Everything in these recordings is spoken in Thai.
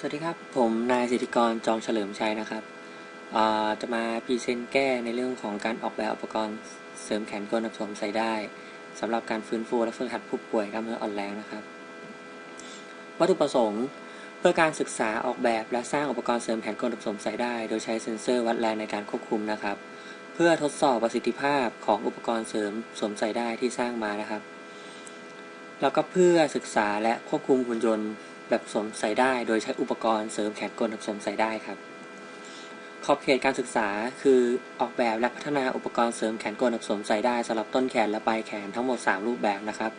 สวัสดีครับ ผมนายสิทธิกรจองเฉลิมชัยนะครับจะมาพรีเซนต์แก้ในเรื่องของการออกแบบอุปกรณ์เสริมแขนกลแบบสวมใส่ได้สำหรับการฟื้นฟูและฝึกหัดผู้ป่วยกล้ามเนื้ออ่อนแรงนะครับ วัตถุประสงค์เพื่อการศึกษาออกแบบและสร้างอุปกรณ์เสริมแขนกลแบบสวมใส่ได้ โดยใช้เซ็นเซอร์วัดแรงในการควบคุมนะครับ เพื่อทดสอบประสิทธิภาพของอุปกรณ์เสริมสวมใส่ได้ที่สร้างมานะครับ แล้วก็เพื่อศึกษาและควบคุมหุ่นยนต์ แบบสวมใส่ได้ โดยใช้อุปกรณ์เสริมแขนกลแบบสวมใส่ได้ครับ ขอบเขตการศึกษาคือออกแบบและพัฒนาอุปกรณ์เสริมแขนกลแบบสวมใส่ได้สำหรับต้นแขนและปลายแขนทั้งหมด 3 รูปแบบนะครับ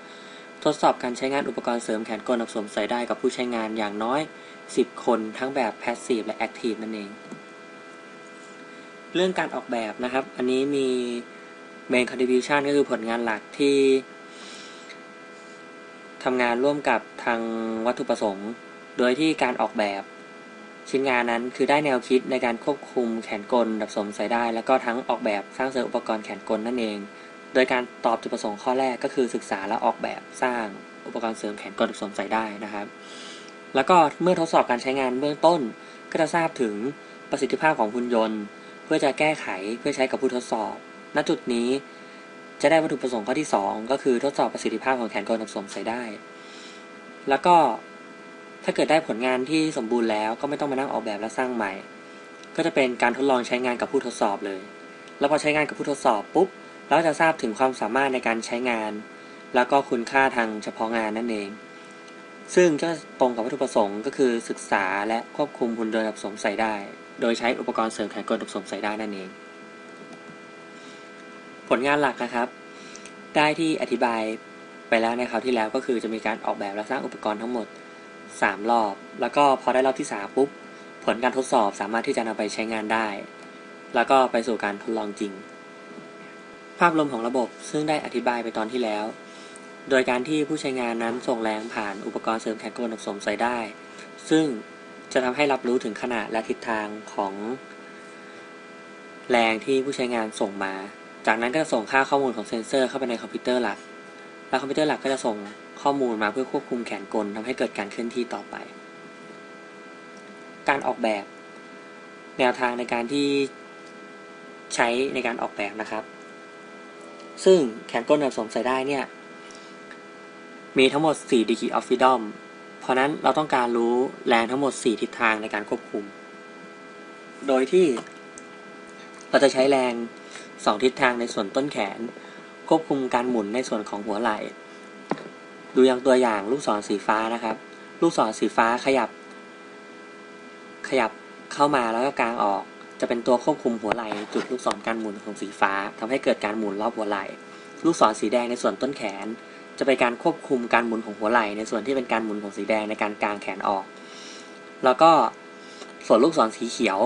ทดสอบการใช้งานอุปกรณ์เสริมแขนกลแบบสวมใส่ได้กับผู้ใช้งานอย่างน้อย 10 คนทั้งแบบ Passive และ Active นั่นเอง เรื่องการออกแบบนะครับ อันนี้มี Main Contribution ก็คือผลงานหลักที่ ทำงานร่วมกับทางวัตถุประสงค์ โดยที่การออกแบบ ชิ้นงานนั้นคือได้แนวคิดในการควบคุมแขนกลแบบสวมใส่ได้ แล้วก็ทั้งออกแบบสร้างเสริมอุปกรณ์แขนกลนั่นเอง โดยการตอบจุดประสงค์ข้อแรกก็คือศึกษาและออกแบบสร้างอุปกรณ์เสริมแขนกลแบบสวมใส่ได้นะครับ แล้วก็เมื่อทดสอบการใช้งานเบื้องต้น ก็จะทราบถึงประสิทธิภาพของหุ่นยนต์ เพื่อจะแก้ไขเพื่อใช้กับผู้ทดสอบ ณจุดนี้ จะได้วัตถุประสงค์ข้อที่ 2 ก็คือทดสอบประสิทธิภาพของแขนกลแบบสวมใส่ได้ แล้วก็ถ้าเกิดได้ผลงานที่สมบูรณ์แล้วก็ไม่ต้องมานั่งออกแบบและสร้างใหม่ ก็จะเป็นการทดลองใช้งานกับผู้ทดสอบเลย แล้วพอใช้งานกับผู้ทดสอบปุ๊บเราจะทราบถึงความสามารถในการใช้งาน แล้วก็คุณค่าทางเฉพาะงานนั่นเอง ซึ่งก็ตรงกับวัตถุประสงค์ก็คือศึกษาและควบคุมหุ่นยนต์แบบสวมใส่ได้ โดยใช้อุปกรณ์เสริมแขนกลแบบสวมใส่ได้นั่นเอง ผลงานหลักนะครับ ได้ที่อธิบายไปแล้วในคราวที่แล้วก็คือจะมีการออกแบบและสร้างอุปกรณ์ทั้งหมด 3 รอบ แล้วก็พอได้รอบที่ 3 ปุ๊บ ผลการทดสอบสามารถที่จะนำไปใช้งานได้ แล้วก็ไปสู่การทดลองจริง ภาพรวมของระบบซึ่งได้อธิบายไปตอนที่แล้ว โดยการที่ผู้ใช้งานนั้นส่งแรงผ่านอุปกรณ์เสริมแขนกลแบบสมใส่ได้ ซึ่งจะทำให้รับรู้ถึงขนาดและทิศทางของ แรงที่ผู้ใช้งานส่งมา จากนั้นก็จะส่งค่าข้อมูลของเซนเซอร์เข้าไปในคอมพิวเตอร์หลัก และคอมพิวเตอร์หลักก็จะส่งข้อมูลมาเพื่อควบคุมแขนกลทำให้เกิดการเคลื่อนที่ต่อไป การออกแบบ แนวทางในการที่ใช้ในการออกแบบนะครับ ซึ่งแขนกลแบบสวมใส่ได้เนี่ย มีทั้งหมด 4 degree of freedom เพราะนั้นเราต้องการรู้แรงทั้งหมด 4 ทิศทางในการควบคุม โดยที่เราจะใช้แรง 2 ทิศทางในส่วนต้นแขน ควบคุมการหมุนในส่วนของหัวไหล่ ดูอย่างตัวอย่างลูกศรสีฟ้านะครับ ลูกศรสีฟ้าขยับ ขยับเข้ามาแล้วก็กลางออก จะเป็นตัวควบคุมหัวไหล่จุดลูกศรการหมุนของสีฟ้าทำให้เกิดการหมุนรอบหัวไหล่ ลูกศรสีแดงในส่วนต้นแขน จะเป็นการควบคุมการหมุนของหัวไหล่ในส่วนที่เป็นการหมุนของสีแดงในการกางแขนออก แล้วก็ส่วนลูกศรสีเขียว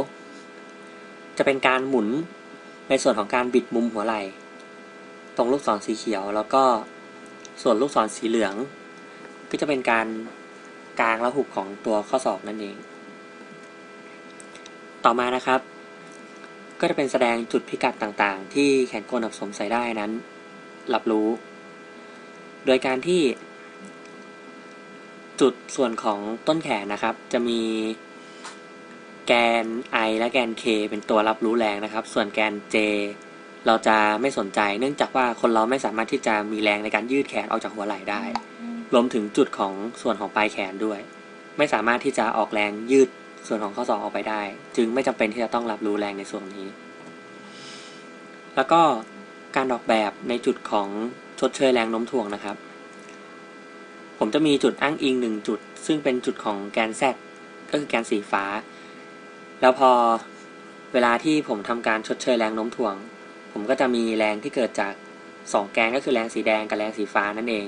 จะเป็นการหมุน ในส่วนของการบิดมุมหัวไหล่ตรงลูกศรสีเขียวแล้วก็ส่วนลูกศรสีเหลือง ก็จะเป็นการกางและหุบของตัวข้อศอกนั่นเอง ต่อมานะครับ ก็จะเป็นแสดงจุดพิกัดต่างๆ ที่แขนกลแบบสมใส่ได้นั้น รับรู้ โดยการที่ จุดส่วนของต้นแขนนะครับ จะมี แกน I และแกน K เป็นตัวรับรู้แรงนะครับ ส่วนแกน J เราจะไม่สนใจ เนื่องจากว่าคนเราไม่สามารถที่จะมีแรงในการยืดแขนออกจากหัวไหล่ได้ รวมถึงจุดของส่วนของปลายแขนด้วย ไม่สามารถที่จะออกแรงยืดส่วนของข้อศอกออกไปได้ จึงไม่จำเป็นที่จะต้องรับรู้แรงในส่วนนี้ แล้วก็การออกแบบในจุดของชดเชยแรงโน้มถ่วงนะครับ ผมจะมีจุดอ้างอิงหนึ่งจุด ซึ่งเป็นจุดของแกน Z ก็คือแกนสีฟ้า แล้วพอเวลาที่ผมทำการชดเชยแรงโน้มถ่วง ผมก็จะมีแรงที่เกิดจาก 2 แกนก็คือแรงสีแดงกับแรงสีฟ้านั่นเอง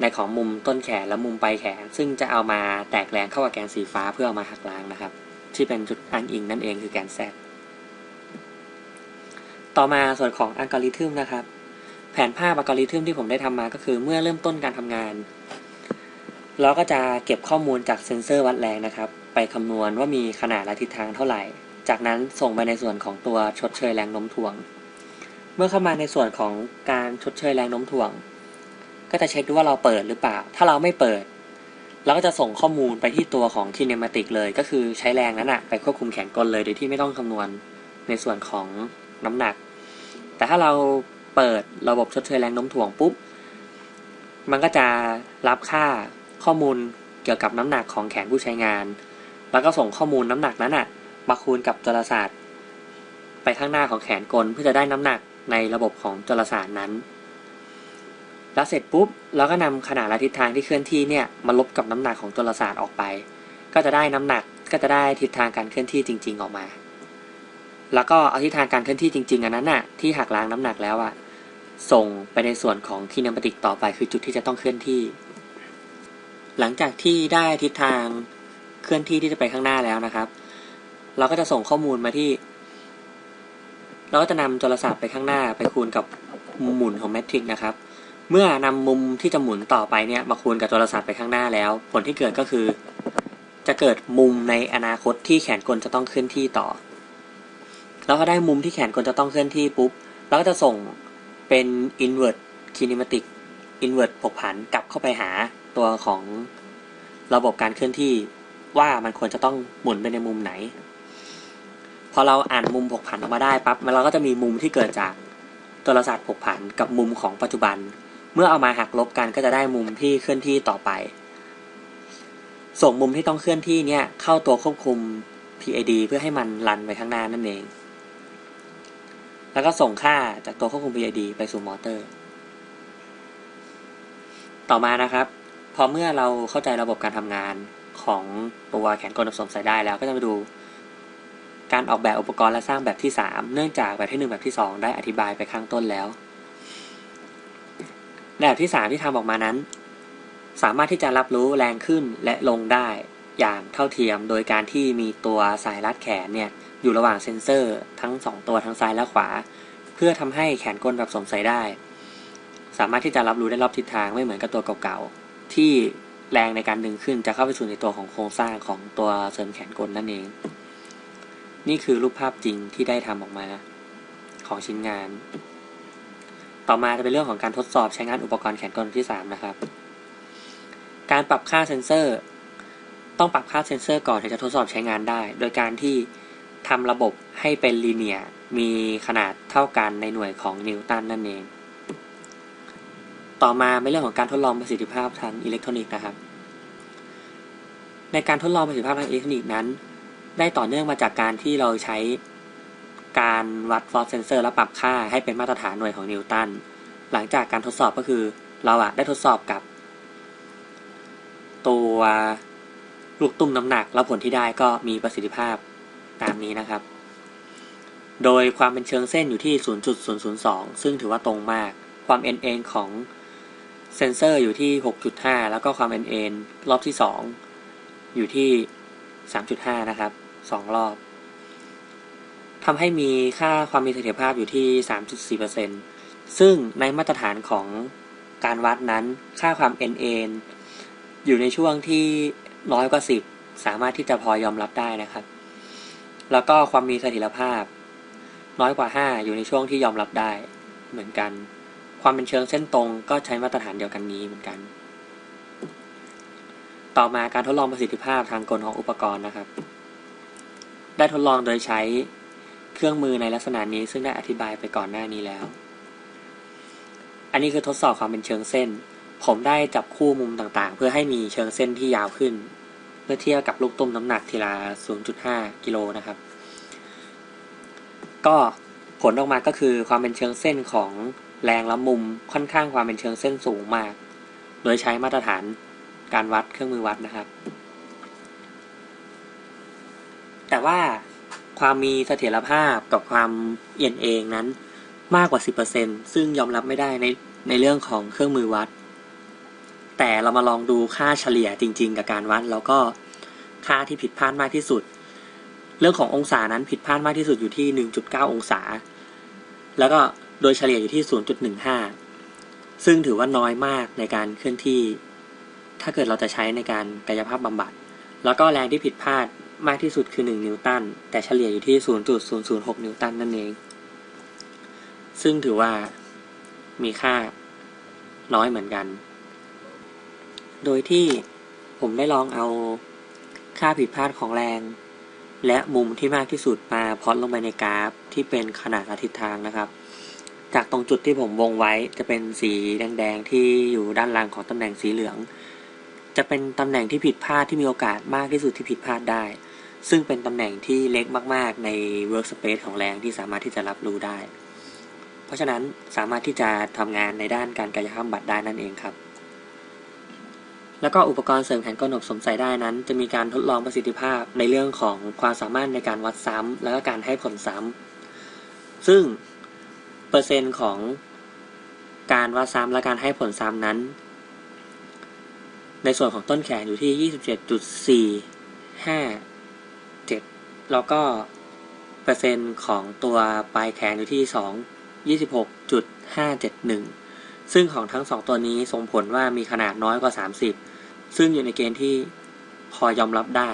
ในของมุมต้นแขนและมุมปลายแขน ซึ่งจะเอามาแตกแรงเข้ากับแกนสีฟ้าเพื่อเอามาหักล้างนะครับ ที่เป็นจุดอ้างอิงนั่นเองคือแกน Z ต่อมาส่วนของอัลกอริทึมนะครับ แผนภาพอัลกอริทึมที่ผมได้ทำมาก็คือเมื่อเริ่มต้นการทำงาน เราก็จะเก็บข้อมูลจากเซ็นเซอร์วัดแรงนะครับ ไปคำนวณว่ามีขนาดและทิศทางเท่าไหร่ จากนั้นส่งไปในส่วนของตัวชดเชยแรงโน้มถ่วง เมื่อเข้ามาในส่วนของการชดเชยแรงโน้มถ่วง ก็จะเช็คดูว่าเราเปิดหรือเปล่า ถ้าเราไม่เปิดแล้วก็จะส่งข้อมูลไปที่ตัวของ kinematic เลย ก็คือใช้แรงนั้นอะไปควบคุมแขนกลเลยโดยที่ไม่ต้องคำนวณในส่วนของน้ำหนัก แต่ถ้าเราเปิดระบบชดเชยแรงโน้มถ่วงปุ๊บ มันก็จะรับค่าข้อมูลเกี่ยวกับน้ำหนักของแขนผู้ใช้งาน แล้วก็ส่งข้อมูลน้ำหนักนั้นอะมาคูณกับจรศาสตร์ ไปข้างหน้าของแขนกลเพื่อจะได้น้ำหนักในระบบของจรศาสตร์นั้น แล้วเสร็จปุ๊บเราก็นำขนาดและทิศทางที่เคลื่อนที่เนี่ยมาลบกับน้ำหนักของจรศาสตร์ออกไป ก็จะได้น้ำหนักก็จะได้ทิศทางการเคลื่อนที่จริง ๆ ออกมา แล้วก็เอาทิศทางการเคลื่อนที่จริง ๆ อันนั้นน่ะที่หักล้างน้ำหนักแล้วอะส่งไปในส่วนของคีเนมาติกต่อไปคือจุดที่จะต้องเคลื่อนที่ หลังจากที่ได้ทิศทาง เคลื่อนที่ที่จะไปข้างหน้าแล้วนะครับ เราก็จะส่งข้อมูลมาที่ เราก็จะนำจรศาสตร์ไปข้างหน้าไปคูณกับมุมหมุนของแมทริกนะครับ เมื่อนำมุมที่จะหมุนต่อไปเนี่ยมาคูณกับจรศาสตร์ไปข้างหน้าแล้ว ผลที่เกิดก็คือ จะเกิดมุมในอนาคตที่แขนกลจะต้องเคลื่อนที่ต่อ แล้วพอได้มุมที่แขนกลจะต้องเคลื่อนที่ปุ๊บเราก็จะส่งเป็น invert kinematic invert ผกผันกลับเข้าไปหาตัวของระบบการเคลื่อนที่ ว่ามันควรจะต้องหมุนไปในมุมไหน พอเราอ่านมุมผกผันออกมาได้ปั๊บเราก็จะมีมุมที่เกิดจากตัวรศาสตร์ผกผันกับมุมของปัจจุบัน เมื่อเอามาหักลบกันก็จะได้มุมที่เคลื่อนที่ต่อไป ส่งมุมที่ต้องเคลื่อนที่เนี่ยเข้าตัวควบคุม PID เพื่อให้มันรันไปข้างหน้านั่นเอง แล้วก็ส่งค่าจากตัวควบคุม PID ไปสู่มอเตอร์ ต่อมานะครับ พอเมื่อเราเข้าใจระบบการทำงาน ของตัวแขนกลอับสมใส่ได้แล้วก็จะมาดู การออกแบบอุปกรณ์และสร้างแบบที่ 3 เนื่องจากแบบที่ 1 แบบที่ 2 ได้อธิบายไปข้างต้นแล้ว แบบที่ 3 ที่ทำออกมานั้น สามารถที่จะรับรู้แรงขึ้นและลงได้อย่างเท่าเทียมโดยการที่มีตัวสายรัดแขนเนี่ยอยู่ระหว่างเซ็นเซอร์ทั้ง 2 ตัวทั้งซ้ายและขวา เพื่อทำให้แขนกลแบบสวมใส่ได้ สามารถที่จะรับรู้ได้รอบทิศทางไม่เหมือนกับตัวเก่าๆที่ แรงในการดึงขึ้นจะเข้าไปสู่ในตัวของโครงสร้างของตัวเสริมแขนกลนั่นเอง นี่คือรูปภาพจริงที่ได้ทำออกมาของชิ้นงาน ต่อมาจะเป็นเรื่องของการทดสอบใช้งานอุปกรณ์แขนกลที่ 3 นะครับ การปรับค่าเซนเซอร์ ต้องปรับค่าเซนเซอร์ก่อนถึงจะทดสอบใช้งานได้ โดยการที่ทำระบบให้เป็นลีเนียมีขนาดเท่ากันในหน่วยของนิวตันนั่นเอง ต่อมาเป็นเรื่องของการทดลองประสิทธิภาพทางอิเล็กทรอนิกส์นะครับ ในการทดลองประสิทธิภาพทางอิเล็กทรอนิกส์นั้น ได้ต่อเนื่องมาจากการที่เราใช้การวัดฟอร์เซนเซอร์และปรับค่าให้เป็นมาตรฐานหน่วยของนิวตัน หลังจากการทดสอบก็คือเราอะได้ทดสอบกับ ตัวลูกตุ้มน้ำหนักแล้วผลที่ได้ก็มีประสิทธิภาพตามนี้นะครับ โดยความเป็นเชิงเส้นอยู่ที่ 0.002 ซึ่งถือว่าตรงมาก ความเอ็นเอ็นของ เซนเซอร์อยู่ที่ 6.5 แล้วก็ความเอ็นเอ็นรอบที่ 2 อยู่ที่ 3.5 นะครับ 2 รอบทำให้มีค่าความมีเสถียรภาพอยู่ที่ 3.4%ซึ่งในมาตรฐานของการวัดนั้นค่าความ NN อยู่ในช่วงที่น้อยกว่า 10 สามารถที่จะพอยอมรับได้นะครับ แล้วก็ความมีเสถียรภาพ น้อยกว่า 5 อยู่ในช่วงที่ยอมรับได้เหมือนกัน ความเป็นเชิงเส้นตรงก็ใช้มาตรฐานเดียวกันนี้เหมือนกัน ต่อมาการทดลองประสิทธิภาพทางกลของอุปกรณ์นะครับ ได้ทดลองโดยใช้เครื่องมือในลักษณะนี้ซึ่งได้อธิบายไปก่อนหน้านี้แล้ว อันนี้คือทดสอบความเป็นเชิงเส้น ผมได้จับคู่มุมต่างๆ เพื่อให้มีเชิงเส้นที่ยาวขึ้น เมื่อเทียบกับลูกตุ้มน้ำหนักทีละ 0.5 กิโลนะครับ ก็ผลออกมาก็คือความเป็นเชิงเส้นของ แรงและมุมค่อนข้างความเป็นเชิงเส้นสูงมาก โดยใช้มาตรฐานการวัดเครื่องมือวัดนะครับ แต่ว่าความมีเสถียรภาพกับความเอียงเองนั้นมากกว่า 10%ซึ่งยอมรับไม่ได้ในในเรื่องของเครื่องมือวัด แต่เรามาลองดูค่าเฉลี่ยจริง ๆ กับการวัด แล้วก็ค่าที่ผิดพลาดมากที่สุด เรื่องขององศานั้นผิดพลาดมากที่สุดอยู่ที่ 1.9 องศา แล้วก็ โดยเฉลี่ยอยู่ที่ 0.15 ซึ่งถือว่าน้อยมากในการเคลื่อนที่ ถ้าเกิดเราจะใช้ในการกายภาพบำบัด แล้วก็แรงที่ผิดพลาดมากที่สุดคือ 1 นิวตัน แต่เฉลี่ยอยู่ที่ 0.006 นิวตันนั่นเอง ซึ่งถือว่ามีค่าน้อยเหมือนกัน โดยที่ผมได้ลองเอาค่าผิดพลาดของแรง และมุมที่มากที่สุดมาพอตลงไปในกราฟที่เป็นขนาดและทิศทางนะครับ จากตรงจุดที่ผมวงไว้จะเป็นสีแดงๆที่อยู่ด้านล่างของตำแหน่งสีเหลือง จะเป็นตำแหน่งที่ผิดพลาดที่มีโอกาสมากที่สุดที่ผิดพลาดได้ ซึ่งเป็นตำแหน่งที่เล็กมาก ๆ ใน workspace ของแรงที่สามารถที่จะรับรู้ได้ เพราะฉะนั้นสามารถที่จะทำงานในด้านการกายภาพบำบัดได้นั่นเองครับ แล้วก็อุปกรณ์เสริมแขนกลหนกสมใส่ได้นั้น จะมีการทดลองประสิทธิภาพในเรื่องของความสามารถในการวัดซ้ำแล้วก็การให้ผลซ้ำซึ่ง เปอร์เซ็นต์ของการวัดซ้ำและการให้ผลซ้ำนั้น ในส่วนของต้นแขนอยู่ที่ 27.457 แล้วก็เปอร์เซ็นต์ของตัวปลายแขนอยู่ที่ 2 26.571 ซึ่งของทั้งสองตัวนี้ส่งผลว่ามีขนาดน้อยกว่า 30 ซึ่งอยู่ในเกณฑ์ที่พอยอมรับได้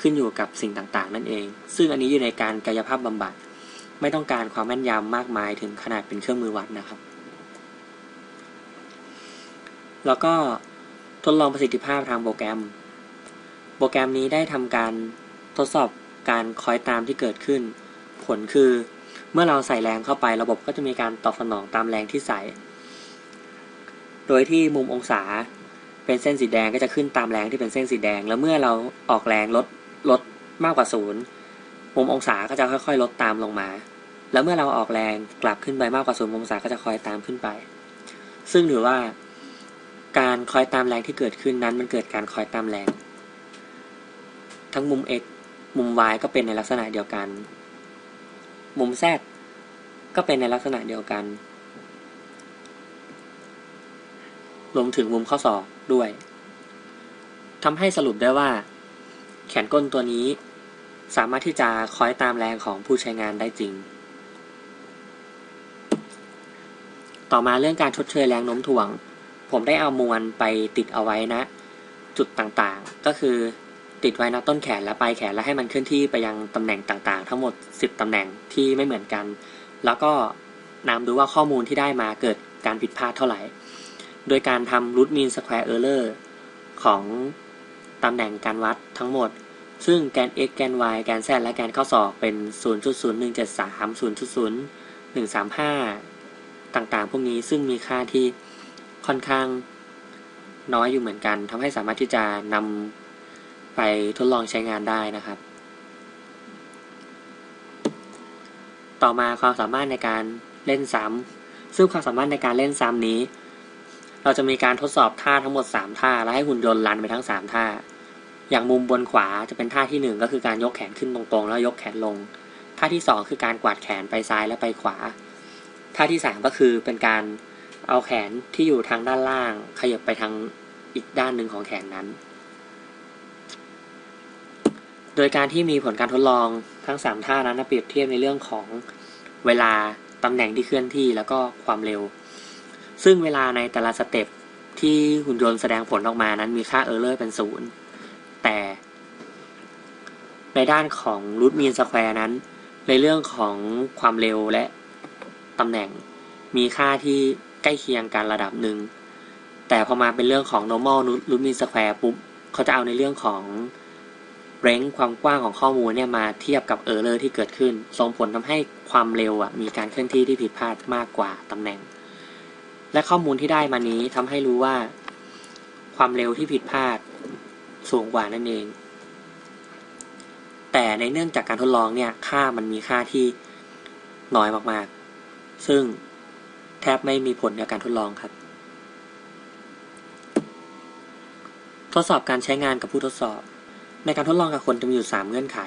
ขึ้นอยู่กับสิ่งต่างๆ นั่นเอง ซึ่งอันนี้อยู่ในการกายภาพบำบัด ไม่ต้องการความแม่นยำมากมายถึงขนาดเป็นเครื่องมือวัดนะครับ แล้วก็ทดลองประสิทธิภาพทางโปรแกรม โปรแกรมนี้ได้ทำการทดสอบการคอยตามที่เกิดขึ้น ผลคือเมื่อเราใส่แรงเข้าไประบบก็จะมีการตอบสนองตามแรงที่ใส่ โดยที่มุมองศาเป็นเส้นสีแดงก็จะขึ้นตามแรงที่เป็นเส้นสีแดง แล้วเมื่อเราออกแรงลดลดมากกว่าศูนย์มุมองศาก็จะค่อยๆ ลดตามลงมา แล้วเมื่อเราออกแรงกลับขึ้นไปมากกว่าศูนย์องศาก็จะคอยตามขึ้นไป ซึ่งถือว่าการคอยตามแรงที่เกิดขึ้นนั้นมันเกิดการคอยตามแรง ทั้งมุม x มุม y ก็เป็นในลักษณะเดียวกัน มุม z ก็เป็นในลักษณะเดียวกันรวมถึงมุมข้อศอกด้วยทำให้สรุปได้ว่า แขนก้นตัวนี้ สามารถที่จะคอยตามแรงของผู้ใช้งานได้จริง ต่อมาเรื่องการชดเชยแรงโน้มถ่วง ผมได้เอามวลไปติดเอาไว้นะ จุดต่างๆ ก็คือติดไว้นะต้นแขนและปลายแขนและให้มันเคลื่อนที่ไปยังตำแหน่งต่างๆ ทั้งหมด 10 ตำแหน่งที่ไม่เหมือนกัน แล้วก็นำดูว่าข้อมูลที่ได้มาเกิดการผิดพลาดเท่าไหร่ โดยการทำ root mean square error ของตำแหน่งการวัดทั้งหมด ซึ่งแกน x แกน y แกน z และแกนข้อศอกเป็น 0.0173 0.0135 ต่างๆ พวกนี้ซึ่งมีค่าที่ค่อนข้างน้อยอยู่เหมือนกันทำให้สามารถที่จะนำไปทดลองใช้งานได้นะครับ ต่อมาความสามารถในการเล่นซ้ำซึ่งความสามารถในการเล่นซ้ำนี้ เราจะมีการทดสอบท่าทั้งหมด 3 ท่า และให้หุ่นยนต์รันไปทั้ง 3 ท่า อย่างมุมบนขวาจะเป็นท่าที่ 1 ก็คือการยกแขนขึ้นตรงๆ แล้วยกแขนลง ท่าที่ 2 คือการกวาดแขนไปซ้ายและไปขวา ท่าที่3ก็คือเป็นการเอาแขนที่อยู่ทางด้านล่าง ขยับไปทางอีกด้านหนึ่งของแขนนั้น โดยการที่มีผลการทดลองทั้ง 3 ท่านั้นเปรียบเทียบในเรื่องของเวลาตำแหน่งที่เคลื่อนที่แล้วก็ความเร็ว ซึ่งเวลาในแต่ละสเต็ปที่หุ่นยนต์แสดงผลออกมานั้นมีค่าเออร์เลอร์เป็นศูนย์แต่ในด้านของรูทมีนสแควร์นั้น ในเรื่องของความเร็วและ ตำแหน่ง มีค่าที่ใกล้เคียงกันระดับหนึ่ง แต่พอมาเป็นเรื่องของ normal root mean square ปุ๊บเขาจะเอาในเรื่องของเร้งความกว้างของข้อมูลเนี่ยมาเทียบกับเออร์เลอร์ที่เกิดขึ้น ส่งผลทำให้ความเร็วอะมีการเคลื่อนที่ที่ผิดพลาดมากกว่าตำแหน่ง และข้อมูลที่ได้มานี้ทำให้รู้ว่า ความเร็วที่ผิดพลาดสูงกว่านั่นเอง แต่ในเนื่องจากการทดลองเนี่ยค่ามันมีค่าที่น้อยมากๆ ซึ่งแทบไม่มีผลในการทดลองครับ ทดสอบการใช้งานกับผู้ทดสอบ ในการทดลองกับคนจะมีอยู่ 3 เงื่อนไข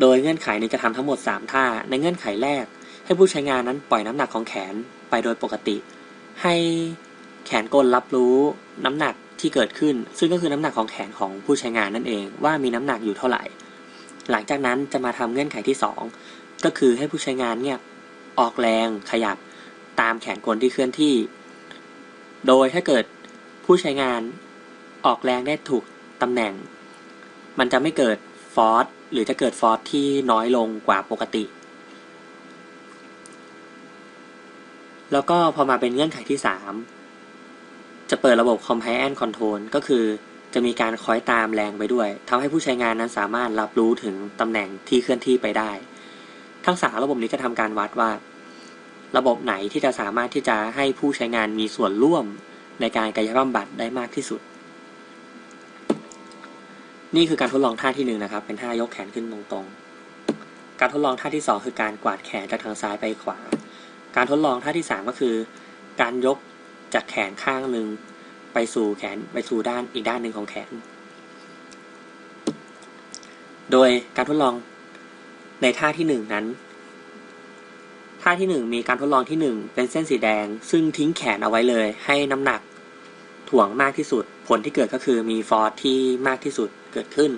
โดยเงื่อนไขนี้จะทำทั้งหมด 3 ท่า ในเงื่อนไขแรก ให้ผู้ใช้งานนั้นปล่อยน้ำหนักของแขนไปโดยปกติ ให้แขนกลรับรู้น้ำหนักที่เกิดขึ้น ซึ่งก็คือน้ำหนักของแขนของผู้ใช้งานนั่นเอง ว่ามีน้ำหนักอยู่เท่าไหร่ หลังจากนั้นจะมาทำเงื่อนไขที่ 2 ก็คือให้ผู้ใช้งานเนี่ย ออกแรงขยับตามแขนกลที่เคลื่อนที่ โดยถ้าเกิดผู้ใช้งานออกแรงได้ถูกตำแหน่ง มันจะไม่เกิดฟอร์สหรือจะเกิดฟอร์สที่น้อยลงกว่าปกติ แล้วก็พอมาเป็นเงื่อนไขที่ 3 จะเปิดระบบ Compare and Control ก็คือจะมีการคอยตามแรงไปด้วยทำให้ผู้ใช้งานนั้นสามารถรับรู้ถึงตำแหน่งที่เคลื่อนที่ไปได้ ทั้งสามระบบนี้จะทำการวัดว่า ระบบไหนที่จะสามารถที่จะให้ผู้ใช้งานมีส่วนร่วมในการกายภาพบำบัดได้มากที่สุด นี่คือการทดลองท่าที่หนึ่งนะครับ เป็นท่ายกแขนขึ้นตรงๆ การทดลองท่าที่สองคือการกวาดแขนจากทางซ้ายไปขวา การทดลองท่าที่สามก็คือ การยกจากแขนข้างหนึ่งไปสู่แขนไปสู่ด้านอีกด้านหนึ่งของแขน โดยการทดลอง ในท่าที่หนึ่งนั้น ท่าที่หนึ่งมีการทดลองที่หนึ่งเป็นเส้นสีแดง ซึ่งทิ้งแขนเอาไว้เลย ให้น้ำหนักถ่วงมากที่สุด ผลที่เกิดก็คือมีฟอร์สที่มากที่สุดเกิดขึ้น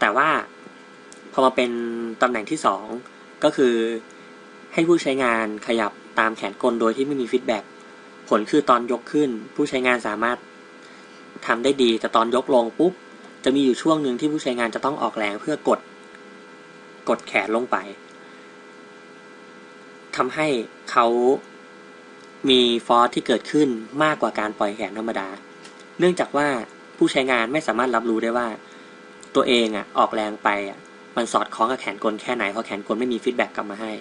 แต่ว่าพอมาเป็นตำแหน่งที่สองก็คือให้ผู้ใช้งานขยับตามแขนกลโดยที่ไม่มีฟีดแบ็กผลคือตอนยกขึ้น ผู้ใช้งานสามารถทำได้ดี แต่ตอนยกลงปุ๊บจะมีอยู่ช่วงหนึ่งที่ผู้ใช้งานจะต้องออกแรงเพื่อกด กดแขนลงไปทำให้เขามีฟอร์สที่เกิดขึ้นมากกว่าการปล่อยแขนธรรมดา เนื่องจากว่าผู้ใช้งานไม่สามารถรับรู้ได้ว่า ตัวเองอะออกแรงไปอะมันสอดคล้องกับแขนกลแค่ไหนเพราะแขนกลไม่มีฟีดแบ็กกลับมาให้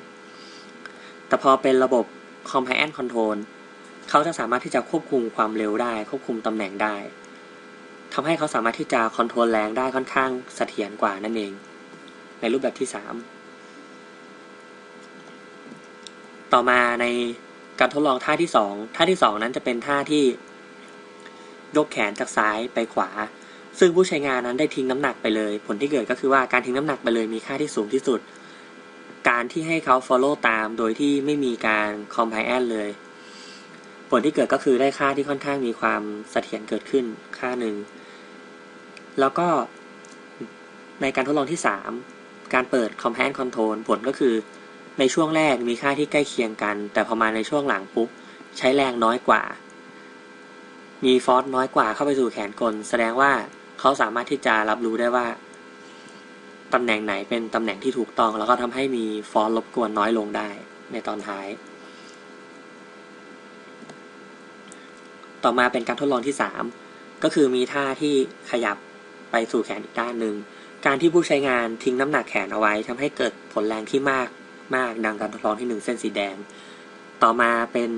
แต่พอเป็นระบบ Compliance Control เขาจะสามารถที่จะควบคุมความเร็วได้ ควบคุมตำแหน่งได้ทำให้เขาสามารถที่จะคอนโทรลแรงได้ค่อนข้างเสถียรกว่านั่นเอง ในรูปแบบที่สามต่อมาในการทดลองท่าที่สองท่าที่สองนั้นจะเป็นท่าที่ยกแขนจากซ้ายไปขวา ซึ่งผู้ใช้งานนั้นได้ทิ้งน้ำหนักไปเลย ผลที่เกิดก็คือว่าการทิ้งน้ำหนักไปเลยมีค่าที่สูงที่สุด การที่ให้เขา follow ตามโดยที่ไม่มีการ compliance เลย ผลที่เกิดก็คือได้ค่าที่ค่อนข้างมีความเสถียรเกิดขึ้นค่าหนึ่ง แล้วก็ในการทดลองที่ 3 การเปิด compliance control ผลก็คือ ในช่วงแรกมีค่าที่ใกล้เคียงกัน แต่พอมาในช่วงหลังปุ๊บ ใช้แรงน้อยกว่า มีฟอสน้อยกว่าเข้าไปสู่แขนกล แสดงว่าเขาสามารถที่จะรับรู้ได้ว่าตำแหน่งไหนเป็นตำแหน่งที่ถูกต้อง แล้วก็ทำให้มีฟอสรบกวนน้อยลงได้ในตอนท้าย ต่อมาเป็นการทดลองที่ 3 ก็คือมีท่าที่ขยับไปสู่แขนอีกด้านหนึ่ง การที่ผู้ใช้งานทิ้งน้ำหนักแขนเอาไว้ทำให้เกิดผลแรงที่มากมากดังการทดลองที่หนึ่งเส้นสีแดง ต่อมาเป็น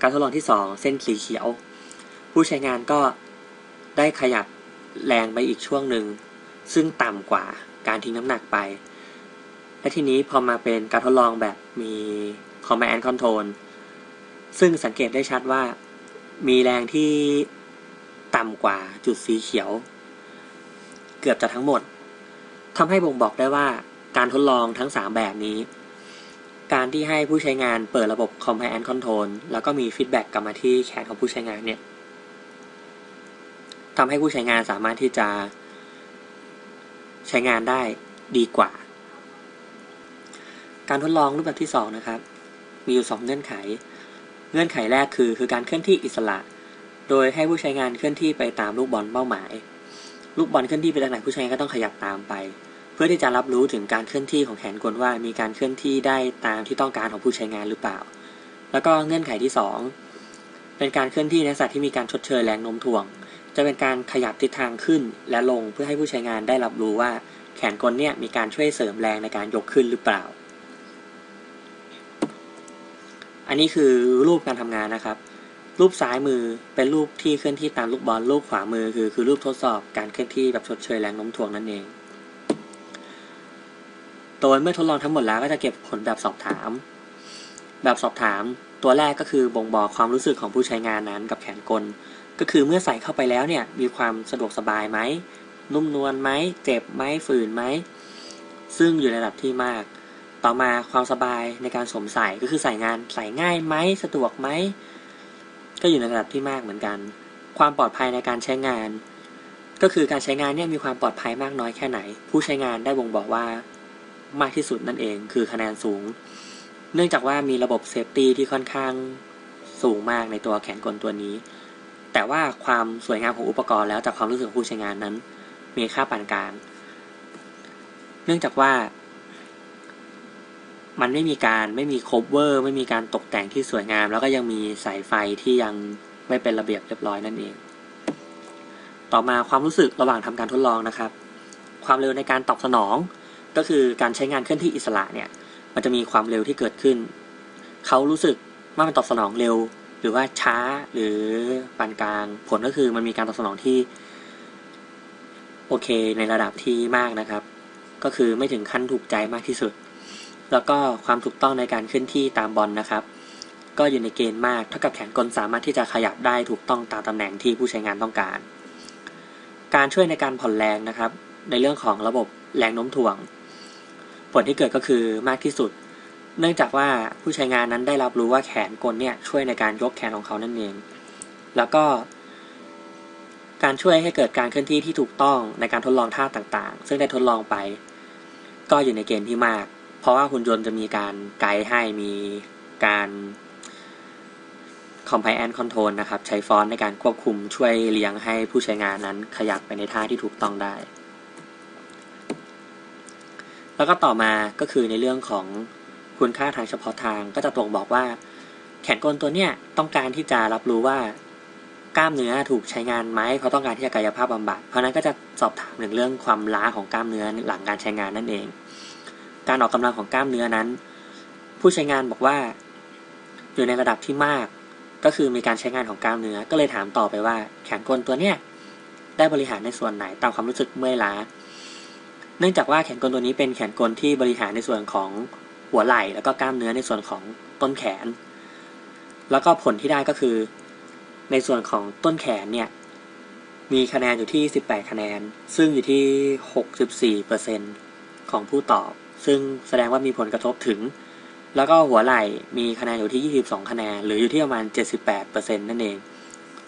การทดลองที่สองเส้นสีเขียว ผู้ใช้งานก็ได้ขยับแรงไปอีกช่วงหนึ่ง ซึ่งต่ำกว่าการทิ้งน้ำหนักไป และทีนี้พอมาเป็นการทดลองแบบมี command control ซึ่งสังเกตได้ชัดว่า มีแรงที่ต่ำกว่าจุดสีเขียว เกือบจะทั้งหมด ทำให้บ่งบอกได้ว่าการทดลองทั้ง 3 แบบนี้ การที่ให้ผู้ใช้งานเปิดระบบ Compliance Control แล้วก็มีฟีดแบ็กกลับมาที่แขนของผู้ใช้งานเนี่ยทำให้ผู้ใช้งานสามารถที่จะใช้งานได้ดีกว่า การทดลองรูปแบบที่ 2 นะครับ มีอยู่ 2 เงื่อนไข เงื่อนไขแรกคือคือการเคลื่อนที่อิสระ โดยให้ผู้ใช้งานเคลื่อนที่ไปตามลูกบอลเป้าหมาย ลูกบอลเคลื่อนที่ไปทางไหนผู้ใช้งานก็ต้องขยับตามไป เพื่อที่จะรับรู้ถึงการเคลื่อนที่ของแขนกลว่ามีการเคลื่อนที่ได้ตามที่ต้องการของผู้ใช้งานหรือเปล่า แล้วก็เงื่อนไขที่ 2 เป็นการเคลื่อนที่ในสัตว์ที่มีการชดเชยแรงโน้มถ่วง จะเป็นการขยับทิศทางขึ้นและลงเพื่อให้ผู้ใช้งานได้รับรู้ว่าแขนกลเนี่ยมีการช่วยเสริมแรงในการยกขึ้นหรือเปล่า อันนี้คือรูปการทำงานนะครับ รูปซ้ายมือเป็นรูปที่เคลื่อนที่ตามลูกบอล รูปขวามือคือคือรูปทดสอบการเคลื่อนที่แบบชดเชยแรงโน้มถ่วงนั่นเอง โดยเมื่อทดลองทั้งหมดแล้วก็จะเก็บผลแบบสอบถาม แบบสอบถาม ตัวแรกก็คือบ่งบอกความรู้สึกของผู้ใช้งานนั้นกับแขนกล ก็คือเมื่อใส่เข้าไปแล้วเนี่ยมีความสะดวกสบายไหมนุ่มนวลไหมเจ็บไหมฝืนไหมซึ่งอยู่ในระดับที่มาก ต่อมาความสบายในการสวมใส่ก็คือใส่งานใส่ง่ายไหมสะดวกไหมก็อยู่ในระดับที่มากเหมือนกัน ความปลอดภัยในการใช้งาน ก็คือการใช้งานเนี่ยมีความปลอดภัยมากน้อยแค่ไหน ผู้ใช้งานได้บ่งบอกว่า มากที่สุดนั่นเอง คือคะแนนสูง เนื่องจากว่ามีระบบเซฟตี้ที่ค่อนข้างสูงมากในตัวแขนกลตัวนี้ แต่ว่าความสวยงามของอุปกรณ์แล้วจากความรู้สึกผู้ใช้งานนั้น มีค่าปานกลาง เนื่องจากว่า มันไม่มีการไม่มีคบเวอร์ไม่มีการตกแต่งที่สวยงาม แล้วก็ยังมีสายไฟที่ยังไม่เป็นระเบียบเรียบร้อยนั่นเองตต่อมาความรู้สึกระหว่างทำการทดลองนะครับ ความเร็วในการตอบสนอง ก็คือการใช้งานเคลื่อนที่อิสระเนี่ย มันจะมีความเร็วที่เกิดขึ้น เขารู้สึกว่ามันตอบสนองเร็ว หรือว่าช้าหรือปานกลาง ผลก็คือมันมีการตอบสนองที่ โอเคในระดับที่มากนะครับ ก็คือไม่ถึงขั้นถูกใจมากที่สุด แล้วก็ความถูกต้องในการเคลื่อนที่ตามบอลนะครับ ก็อยู่ในเกณฑ์มาก เท่ากับแขนกลสามารถที่จะขยับได้ถูกต้องตามตำแหน่งที่ผู้ใช้งานต้องการ การช่วยในการผ่อนแรงนะครับ ในเรื่องของระบบแรงโน้มถ่วง ลที่เกิดก็คือมากที่สุด เนื่องจากว่าผู้ใช้งานนั้นได้รับรู้ว่าแขนกลเนี่ยช่วยในการยกแขนของเขานั่นเอง แล้วก็ การช่วยให้เกิดการเคลื่อนที่ที่ถูกต้องในการทดลองท่าต่างๆ ซึ่งได้ทดลองไป ก็อยู่ในเกณฑ์ที่มาก เพราะว่าหุ่นยนต์จะมีการไกด์ให้มีการ Compile and Control นะครับ ใช้ฟอนต์ในการควบคุมช่วยเลี้ยงให้ผู้ใช้งานนั้นขยับไปในท่าที่ถูกต้องได้ แล้วก็ต่อมาก็คือในเรื่องของคุณค่าทางเฉพาะทางก็จะตรงบอกว่า แขนกลตัวเนี้ยต้องการที่จะรับรู้ว่ากล้ามเนื้อถูกใช้งานไหมเขาต้องการที่จะกายภาพบำบัด เพราะนั้นก็จะสอบถามถึงเรื่องความล้าของกล้ามเนื้อหลังการใช้งานนั่นเอง การออกกำลังของกล้ามเนื้อนั้น ผู้ใช้งานบอกว่า อยู่ในระดับที่มาก ก็คือมีการใช้งานของกล้ามเนื้อ ก็เลยถามต่อไปว่า แขนกลตัวเนี้ยได้บริหารในส่วนไหนตามความรู้สึกเมื่อยล้า เนื่องจากว่าแขนกลตัวนี้เป็นแขนกลที่บริหารในส่วนของหัวไหล่ แล้วก็กล้ามเนื้อในส่วนของต้นแขน แล้วก็ผลที่ได้ก็คือ ในส่วนของต้นแขนเนี่ยมีคะแนนอยู่ที่ 18 คะแนน ซึ่งอยู่ที่ 64%ของผู้ตอบ ซึ่งแสดงว่ามีผลกระทบถึง แล้วก็หัวไหล่มีคะแนนอยู่ที่ 22 คะแนน หรืออยู่ที่ประมาณ 78%นั่นเอง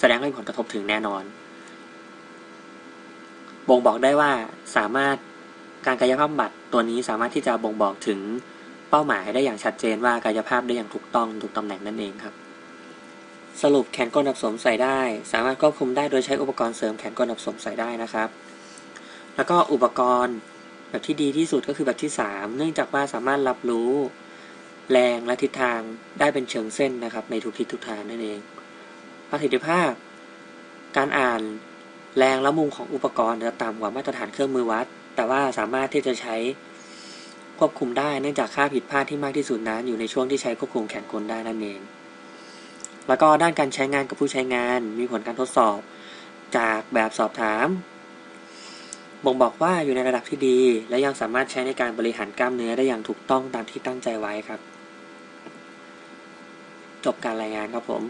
แสดงว่ามีผลกระทบถึงแน่นอน บ่งบอกได้ว่าสามารถ การกายภาพบำบัดตัวนี้สามารถที่จะบ่งบอกถึงเป้าหมายได้อย่างชัดเจนว่ากายภาพได้อย่างถูกต้องถูกตำแหน่งนั่นเองครับ สรุปแขนกลอับสมใส่ได้ สามารถควบคุมได้โดยใช้อุปกรณ์เสริมแขนกลอับสมใส่ได้นะครับ แล้วก็อุปกรณ์แบบที่ดีที่สุดก็คือแบบที่ 3 เนื่องจากว่าสามารถรับรู้แรงและทิศทางได้เป็นเชิงเส้นนะครับ ในทุกทิศทุกทางนั่นเองประสิทธิภาพ การอ่านแรงและมุมของอุปกรณ์จะต่ำกว่ามาตรฐานเครื่องมือวัด แต่ว่าสามารถที่จะใช้ควบคุมได้เนื่องจากค่าผิดพลาดที่มากที่สุดนั้น อยู่ในช่วงที่ใช้ควบคุมแขนกลได้นั่นเอง แล้วก็ด้านการใช้งานกับผู้ใช้งานมีผลการทดสอบ จากแบบสอบถามบ่งบอกว่าอยู่ในระดับที่ดี และยังสามารถใช้ในการบริหารกล้ามเนื้อได้อย่างถูกต้องตามที่ตั้งใจไว้ครับ จบการรายงานครับผม